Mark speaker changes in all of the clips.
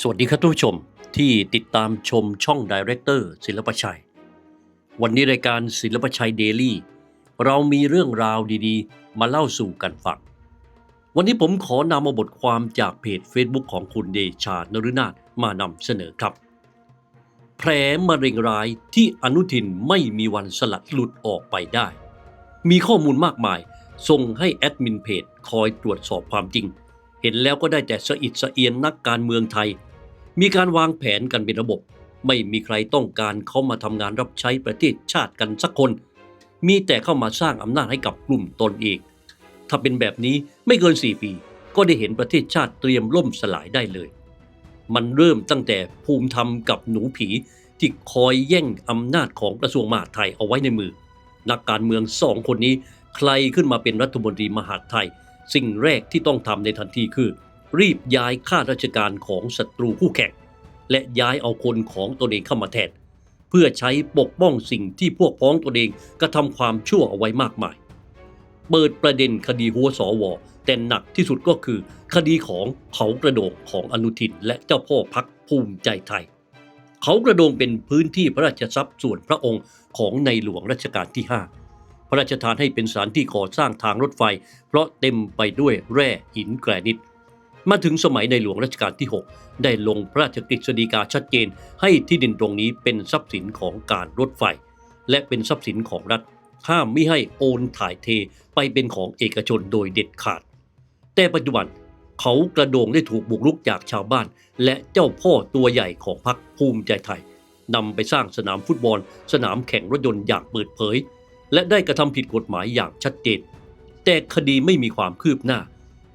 Speaker 1: สวัสดีครับท่านผู้ชมที่ติดตามชมช่องดีเรคเตอร์ศิลปชัย วันนี้รายการศิลปชัยเดลี่เรามีเรื่องราวดีๆ มาเล่าสู่กันฟัง วันนี้ผมขอนำมาบทความจากเพจ Facebook ของคุณเดชานรุนาถมานำเสนอครับ แผลมะเร็งร้ายที่อนุทินไม่มีวันสลัดหลุดออกไปได้ มีข้อมูลมากมายส่งให้แอดมินเพจคอยตรวจสอบความจริง เห็นแล้วก็ได้แต่สะอิดสะเอียนนักการเมืองไทย มีการวางแผนกันเป็นระบบ ไม่มีใครต้องการเข้ามาทำงานรับใช้ประเทศชาติกันสักคน มีแต่เข้ามาสร้างอำนาจให้กับกลุ่มตนเอง ถ้าเป็นแบบนี้ไม่เกิน 4 ปี ก็ได้เห็นประเทศชาติเตรียมล่มสลายได้เลย มันเริ่มตั้งแต่ภูมิธรรมกับหนูผีที่คอยแย่งอำนาจของกระทรวงมหาดไทยเอาไว้ในมือ นักการเมืองสองคนนี้ใครขึ้นมาเป็นรัฐมนตรีมหาดไทย สิ่งแรกที่ต้องทำในทันทีคือ รีบย้ายข้าราชการของศัตรูคู่แข่ง และย้ายเอาคนของตนเองเข้ามาแทน เพื่อใช้ปกป้องสิ่งที่พวกพ้องตนเองกระทำความชั่วเอาไว้มากมาย เปิดประเด็นคดีหัวสวแต่หนักที่สุดก็คือ คดีของเขากระโดงของอนุทินและเจ้าพ่อพักภูมิใจไทย เขากระโดงเป็นพื้นที่พระราชทรัพย์ส่วนพระองค์ของในหลวงรัชกาลที่ 5 พระราชทานให้เป็นสถานที่ก่อสร้างทางรถไฟ เพราะเต็มไปด้วยแร่หินแกรนิต มาถึงสมัยในหลวงรัชกาลที่ 6 ได้ลงพระราชกฤษฎีกาชัดเจน ให้ที่ดินตรงนี้เป็นทรัพย์สินของการรถไฟ และเป็นทรัพย์สินของรัฐ ห้ามไม่ให้โอนถ่ายเทไปเป็นของเอกชนโดยเด็ดขาด แต่ปัจจุบันเขากระโดงได้ถูกบุกรุกจากชาวบ้าน และเจ้าพ่อตัวใหญ่ของพรรคภูมิใจไทยนำไปสร้างสนามฟุตบอล สนามแข่งรถยนต์อย่างเปิดเผย และได้กระทำผิดกฎหมายอย่างชัดเจน แต่คดีไม่มีความคืบหน้า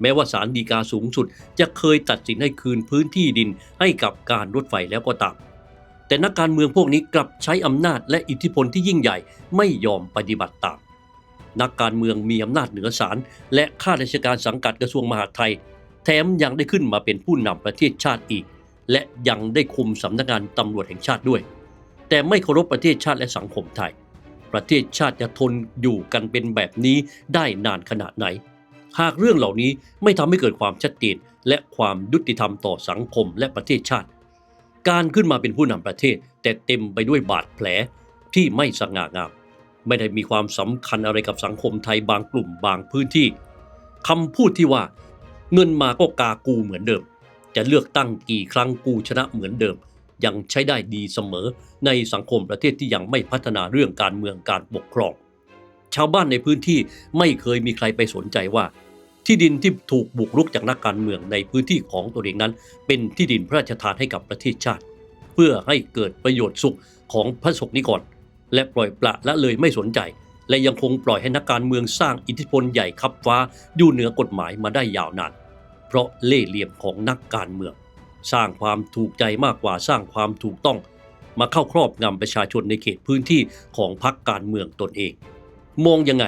Speaker 1: แม้ว่าศาลฎีกาสูงสุดจะเคยตัดสินให้คืนพื้นที่ดินให้กับการรถไฟแล้วก็ตาม แต่นักการเมืองพวกนี้กลับใช้อำนาจและอิทธิพลที่ยิ่งใหญ่ไม่ยอมปฏิบัติตาม นักการเมืองมีอำนาจเหนือศาลและข้าราชการสังกัดกระทรวงมหาดไทย แถมยังได้ขึ้นมาเป็นผู้นำประเทศชาติอีก และยังได้คุมสำนักงานตำรวจแห่งชาติด้วย แต่ไม่เคารพประเทศชาติและสังคมไทย ประเทศชาติจะทนอยู่กันเป็นแบบนี้ได้นานขนาดไหน หากเรื่องเหล่านี้ไม่ทำให้เกิดความชัดเจนและความยุติธรรมต่อสังคมและประเทศชาติ การขึ้นมาเป็นผู้นำประเทศ แต่เต็มไปด้วยบาดแผลที่ไม่สง่างาม ไม่ได้มีความสำคัญอะไรกับสังคมไทยบางกลุ่มบางพื้นที่คำพูดที่ว่า เงินมาก็กากูเหมือนเดิม จะเลือกตั้งกี่ครั้งกูชนะเหมือนเดิม ยังใช้ได้ดีเสมอ ในสังคมประเทศที่ยังไม่พัฒนาเรื่องการเมืองการปกครอง ชาวบ้านในพื้นที่ไม่เคยมีใครไปสนใจว่า ที่ดินที่ถูกบุกรุกจากนักการเมืองในพื้นที่ของตัวเองนั้น เป็นที่ดินพระราชทานให้กับประเทศชาติ เพื่อให้เกิดประโยชน์สุขของพระสงฆ์นิกรและปล่อยปละละเลยไม่สนใจ และยังคงปล่อยให้นักการเมืองสร้างอิทธิพลใหญ่ขับฟ้าอยู่เหนือกฎหมายมาได้ยาวนานเพราะเล่ห์เหลี่ยมของนักการเมือง สร้างความถูกใจมากกว่าสร้างความถูกต้อง มาเข้าครอบงำประชาชนในเขตพื้นที่ของพรรคการเมืองตนเอง มองยังไง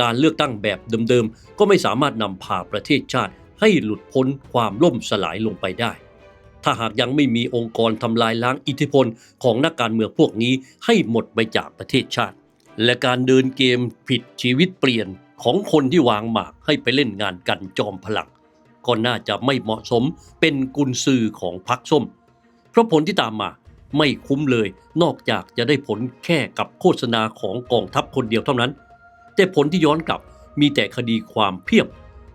Speaker 1: การเลือกตั้งแบบเดิมๆ ก็ไม่สามารถนำพาประเทศชาติให้หลุดพ้นความล่มสลายลงไปได้ ถ้าหากยังไม่มีองค์กรทำลายล้างอิทธิพลของนักการเมืองพวกนี้ให้หมดไปจากประเทศชาติ และการเดินเกมผิดชีวิตเปลี่ยนของคนที่วางหมากให้ไปเล่นงานกันจอมพลัง ก็น่าจะไม่เหมาะสมเป็นกุญซือของพรรคส้ม เพราะผลที่ตามมาไม่คุ้มเลยนอกจากจะได้ผลแค่กับโฆษณาของกองทัพคนเดียวเท่านั้น แต่ผลที่ย้อนกลับมีแต่คดีความเพียบ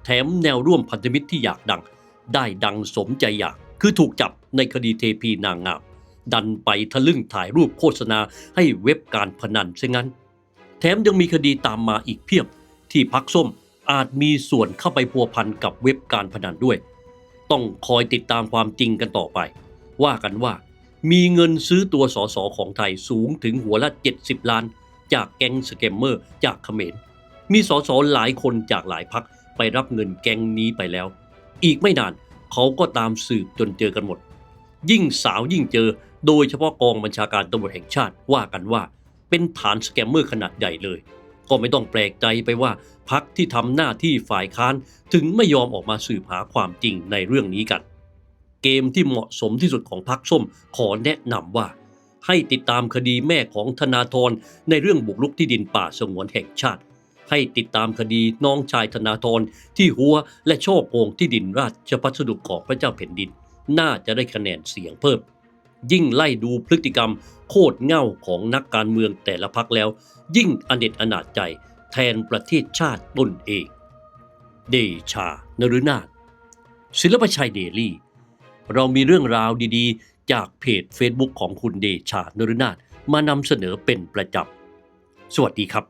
Speaker 1: แถมแนวร่วมพันธมิตรที่อยากดัง ได้ดังสมใจอยาก คือถูกจับในคดีเทพีนางงาม ดันไปทะลึ่งถ่ายรูปโฆษณาให้เว็บการพนันซะงั้น แถมยังมีคดีตามมาอีกเพียบที่พักส้ม อาจมีส่วนเข้าไปพัวพันกับเว็บการพนันด้วย ต้องคอยติดตามความจริงกันต่อไป ว่ากันว่า มีเงินซื้อตัวสสของไทยสูงถึงหัวละ 70 ล้าน จากแก๊งสแกมเมอร์จากเขมร มีสสหลายคนจากหลายพักไปรับเงินแก๊งนี้ไปแล้ว อีกไม่นานเขาก็ตามสืบจนเจอกันหมด ยิ่งสาวยิ่งเจอ โดยเฉพาะกองบัญชาการตำรวจแห่งชาติว่ากันว่า เป็นฐานสแกมเมอร์ขนาดใหญ่เลย ก็ไม่ต้องแปลกใจไปว่าพักที่ทำหน้าที่ฝ่ายค้านถึงไม่ยอมออกมาสืบหาความจริงในเรื่องนี้กัน เกมที่เหมาะสมที่สุดของพักส้มขอแนะนำว่า ให้ติดตามคดีแม่ของธนาธรในเรื่องบุกรุกที่ดินป่าสงวนแห่งชาติ ให้ติดตามคดีน้องชายธนาธรที่หัวและช่อโกงที่ดินราชพัสดุของพระเจ้าแผ่นดิน น่าจะได้คะแนนเสียงเพิ่ม ยิ่งไล่ดูพฤติกรรม โคตรเง่าของนักการเมืองแต่ละพักแล้ว ยิ่งอเนจอนาจใจแทนประเทศชาติตนเอง เดชานรุนาถศิลปชัยเดลี่ เรามีเรื่องราวดีๆ จากเพจ Facebook ของคุณเดชานรุนาถมานำเสนอเป็นประจำสวัสดีครับ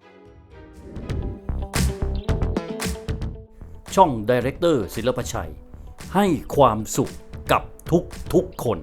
Speaker 1: ช่อง Director ศิลปชัย ให้ความสุขกับทุกทุกๆคน